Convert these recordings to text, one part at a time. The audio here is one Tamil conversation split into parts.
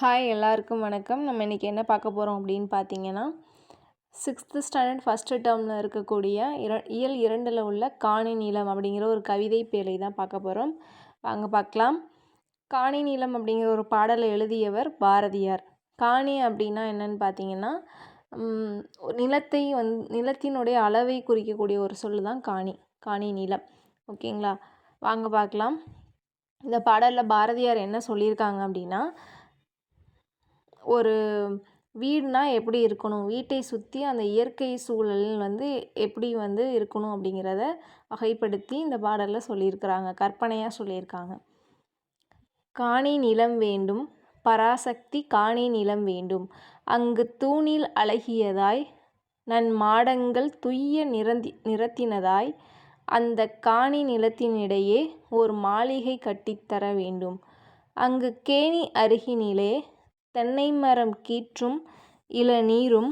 ஹாய் எல்லாருக்கும் வணக்கம். நம்ம இன்றைக்கி என்ன பார்க்க போகிறோம் அப்படின்னு பார்த்தீங்கன்னா சிக்ஸ்த்து ஸ்டாண்டர்ட் ஃபஸ்ட்டு டேர்மில் இருக்கக்கூடிய இர இயல் இரண்டில் உள்ள காணி நீளம் அப்படிங்கிற ஒரு கவிதை பேழை தான் பார்க்க போகிறோம் வாங்க பார்க்கலாம். காணி நீளம் அப்படிங்கிற ஒரு பாடலை எழுதியவர் பாரதியார். காணி அப்படின்னா என்னன்னு பார்த்தீங்கன்னா நிலத்தை வந் நிலத்தினுடைய அளவை குறிக்கக்கூடிய ஒரு சொல் தான் காணி காணி நீளம். ஓகேங்களா? வாங்க பார்க்கலாம். இந்த பாடலில் பாரதியார் என்ன சொல்லியிருக்காங்க அப்படின்னா ஒரு வீடுனா எப்படி இருக்கணும்? வீட்டை சுற்றி அந்த இயற்கை சூழல் வந்து எப்படி வந்து இருக்கணும் அப்படிங்கிறத வகைப்படுத்தி இந்த பாடலில் சொல்லியிருக்கிறாங்க. கற்பனையாக சொல்லியிருக்காங்க. காணி நிலம் வேண்டும். பராசக்தி காணி நிலம் வேண்டும். அங்கு தூணில் அழகியதாய் நன் மாடங்கள் துய்ய நிறந்தி நிறத்தினதாய் அந்த காணி நிலத்தினிடையே ஒரு மாளிகை கட்டித்தர வேண்டும். அங்கு கேணி அருகினிலே தென்னை மரம் கீற்றும் இளநீரும்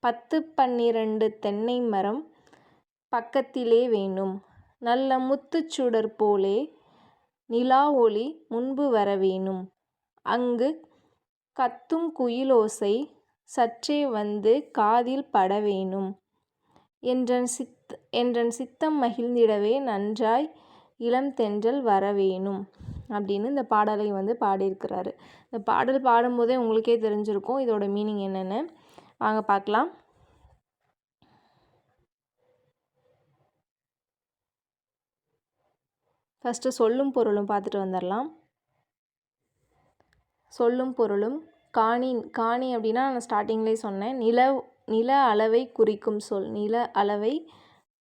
பத்து பன்னிரண்டு தென்னை மரம் பக்கத்திலே வேணும் நல்ல முத்துச் சுடர் போலே நிலா ஒளி முன்பு வர வேணும் அங்கு கத்தும் குயிலோசை சற்றே வந்து காதில் பட வேணும் என்றன் சித் என்றன் சித்தம் மகிழ்ந்திடவே நன்றாய் இளம் தென்றல் வரவேணும் அப்படின்னு இந்த பாடலை வந்து பாடியிருக்கிறாரு. இந்த பாடல் பாடும்போதே உங்களுக்கே தெரிஞ்சிருக்கும் இதோட மீனிங் என்னென்னு. வாங்க பார்க்கலாம். ஃபஸ்ட்டு சொல்லும் பொருளும் பார்த்துட்டு வந்துடலாம் சொல்லும் பொருளும் காணி காணி அப்படின்னா நான் ஸ்டார்டிங்லேயே சொன்னேன். நில நில அளவை குறிக்கும் சொல் நில அளவை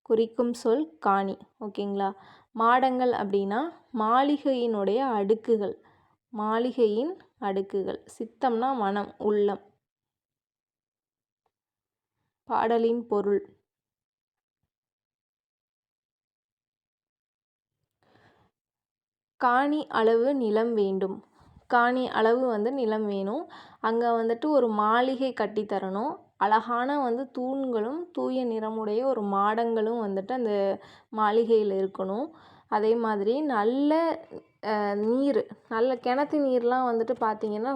குறிக்கும் சொல் காணி. ஓகேங்களா? மாடங்கள் அப்படின்னா மாளிகையினுடைய அடுக்குகள். மாளிகையின் அடுக்குகள். சித்தம்னா மனம் உள்ளம். பாடலின் பொருள். காணி அளவு நிலம் வேண்டும். காணி அளவு வந்து நிலம் வேணும். அங்கே வந்துட்டு ஒரு மாளிகை கட்டித்தரணும். அழகான வந்து தூண்களும் தூய நிறமுடைய ஒரு மாடங்களும் வந்துட்டு அந்த மாளிகையில் இருக்கணும். அதே மாதிரி நல்ல நீர் நல்ல கிணத்து நீர்லாம் வந்துட்டு பார்த்திங்கன்னா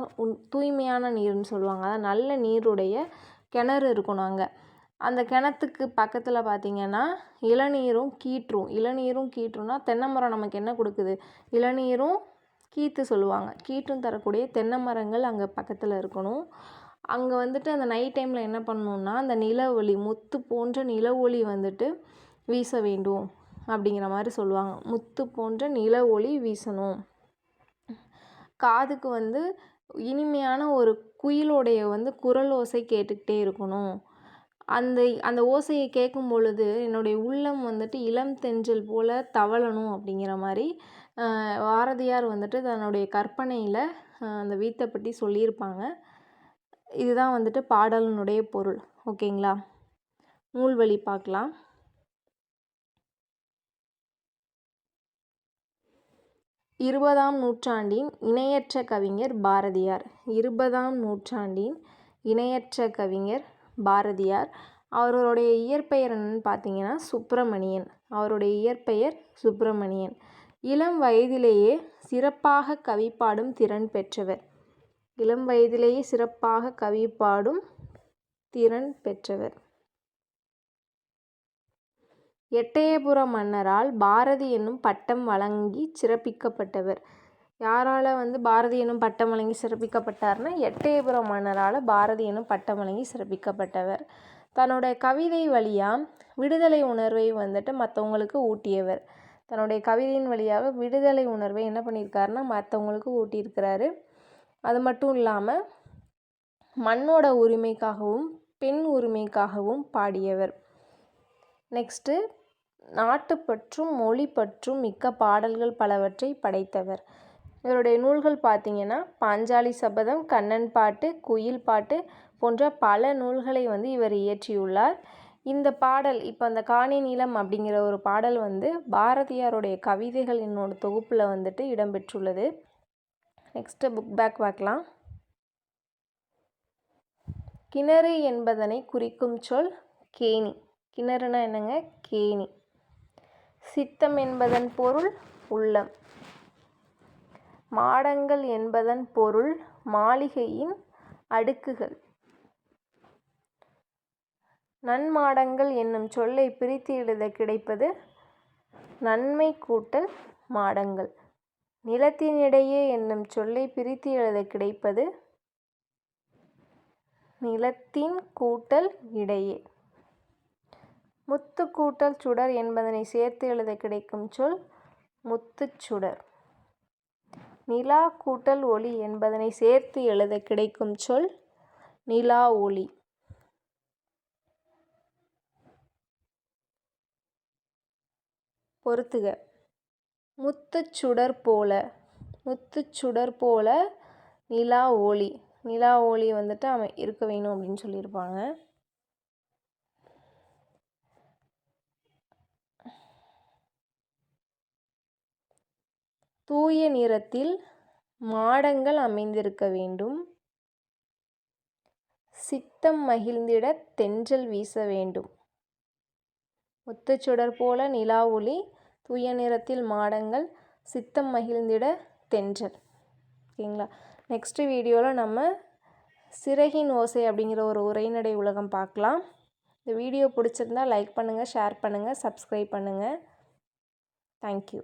தூய்மையான நீர்னு சொல்லுவாங்க. அதான் நல்ல நீருடைய கிணறு இருக்கணும் அங்கே. அந்த கிணத்துக்கு பக்கத்தில் பார்த்திங்கன்னா இளநீரும் கீற்றும். இளநீரும் கீற்றும்னா தென்னை மரம் நமக்கு என்ன கொடுக்குது? இளநீரும் கீற்று சொல்லுவாங்க. கீற்றும் தரக்கூடிய தென்னை மரங்கள் அங்கே பக்கத்தில் இருக்கணும். அங்கே வந்துட்டு அந்த நைட் டைமில் என்ன பண்ணணுன்னா அந்த நில ஒளி முத்து போன்ற நில ஒளி வந்துட்டு வீச வேண்டும் அப்படிங்கிற மாதிரி சொல்லுவாங்க. முத்து போன்ற நில ஒளி வீசணும். காதுக்கு வந்து இனிமையான ஒரு குயிலோடைய வந்து குரல் ஓசை கேட்டுக்கிட்டே இருக்கணும். அந்த அந்த ஓசையை கேட்கும் பொழுது என்னுடைய உள்ளம் வந்துட்டு இளம் தென்றல் போல் தவழணும் அப்படிங்கிற மாதிரி பாரதியார் வந்துட்டு தன்னுடைய கற்பனையில் அந்த வீத்தை பற்றி சொல்லியிருப்பாங்க. இதுதான் வந்துட்டு பாடலினுடைய பொருள். ஓகேங்களா? நூல்வழி பார்க்கலாம். இருபதாம் நூற்றாண்டின் இணையற்ற கவிஞர் பாரதியார். இருபதாம் நூற்றாண்டின் இணையற்ற கவிஞர் பாரதியார். அவருடைய இயற்பெயர் என்னன்னு பார்த்தீங்கன்னா சுப்பிரமணியன். அவருடைய இயற்பெயர் சுப்பிரமணியன். இளம் வயதிலேயே சிறப்பாக கவி பாடும் திறன் பெற்றவர். இளம் வயதிலேயே சிறப்பாக கவி பாடும் திறன் பெற்றவர். எட்டயபுர மன்னரால் பாரதி என்னும் பட்டம் வழங்கி சிறப்பிக்கப்பட்டவர். யாரால் வந்து பாரதி என்னும் பட்டம் வழங்கி சிறப்பிக்கப்பட்டார்னா எட்டயபுர மன்னரால் பாரதி என்னும் பட்டம் வழங்கி சிறப்பிக்கப்பட்டவர். தன்னுடைய கவிதை வழியாக விடுதலை உணர்வை வந்துட்டு மற்றவங்களுக்கு ஊட்டியவர். தன்னுடைய கவிதையின் வழியாக விடுதலை உணர்வை என்ன பண்ணியிருக்காருன்னா மற்றவங்களுக்கு ஊட்டியிருக்கிறாரு. அது மட்டும் இல்லாமல் மண்ணோட உரிமைக்காகவும் பெண் உரிமைக்காகவும் பாடியவர். நெக்ஸ்ட்டு நாட்டுப்பற்றும் மொழி பற்றும் மிக்க பாடல்கள் பலவற்றை படைத்தவர். இவருடைய நூல்கள் பார்த்திங்கன்னா பாஞ்சாலி சபதம் கண்ணன் பாட்டு குயில் பாட்டு போன்ற பல நூல்களை வந்து இவர் இயற்றியுள்ளார். இந்த பாடல் இப்போ அந்த காணி நீளம் அப்படிங்கிற ஒரு பாடல் வந்து பாரதியாருடைய கவிதைகள் என்னோட தொகுப்பில் வந்துட்டு இடம்பெற்றுள்ளது நெக்ஸ்ட்டு புக் பேக் பார்க்கலாம். கிணறு என்பதனை குறிக்கும் சொல் கேணி. கிணறுனா என்னங்க? கேணி. சித்தம் என்பதன் பொருள் உள்ளம். மாடங்கள் என்பதன் பொருள் மாளிகையின் அடுக்குகள். நன்மாடங்கள் என்னும் சொல்லை பிரித்து எழுத கிடைப்பது நன்மை கூட்டல் மாடங்கள். நிலத்தினிடையே என்னும் சொல்லை பிரித்து எழுத கிடைப்பது நிலத்தின் கூட்டல் இடையே. முத்து கூட்டல் சுடர் என்பதனை சேர்த்து எழுத கிடைக்கும் சொல் முத்துச்சுடர் நிலா கூட்டல் ஒளி என்பதனை சேர்த்து எழுத கிடைக்கும் சொல் நிலா ஒளி. முத்துச் முத்துச்சுடர் போல. முத்துச்சுடர் போல நிலா ஒளி. நிலா ஒளி வந்துட்டு அவன் இருக்க வேணும் அப்படின்னு சொல்லியிருப்பாங்க. தூய நிறத்தில் மாடங்கள் அமைந்திருக்க வேண்டும். சித்தம் மகிழ்ந்திட தென்றல் வீச வேண்டும். முத்துச்சுடர் போல நிலா ஒளி தூய நிறத்தில் மாடங்கள் சித்தம் மகிழ்ந்திட தென்றல். ஓகேங்களா? நெக்ஸ்ட்டு வீடியோவில் நம்ம சிறகின் ஓசை அப்படிங்கிற ஒரு உரைநடை உலகம் பார்க்கலாம். இந்த வீடியோ பிடிச்சிருந்தா லைக் பண்ணுங்கள் ஷேர் பண்ணுங்கள் சப்ஸ்கிரைப் பண்ணுங்கள் தேங்க்யூ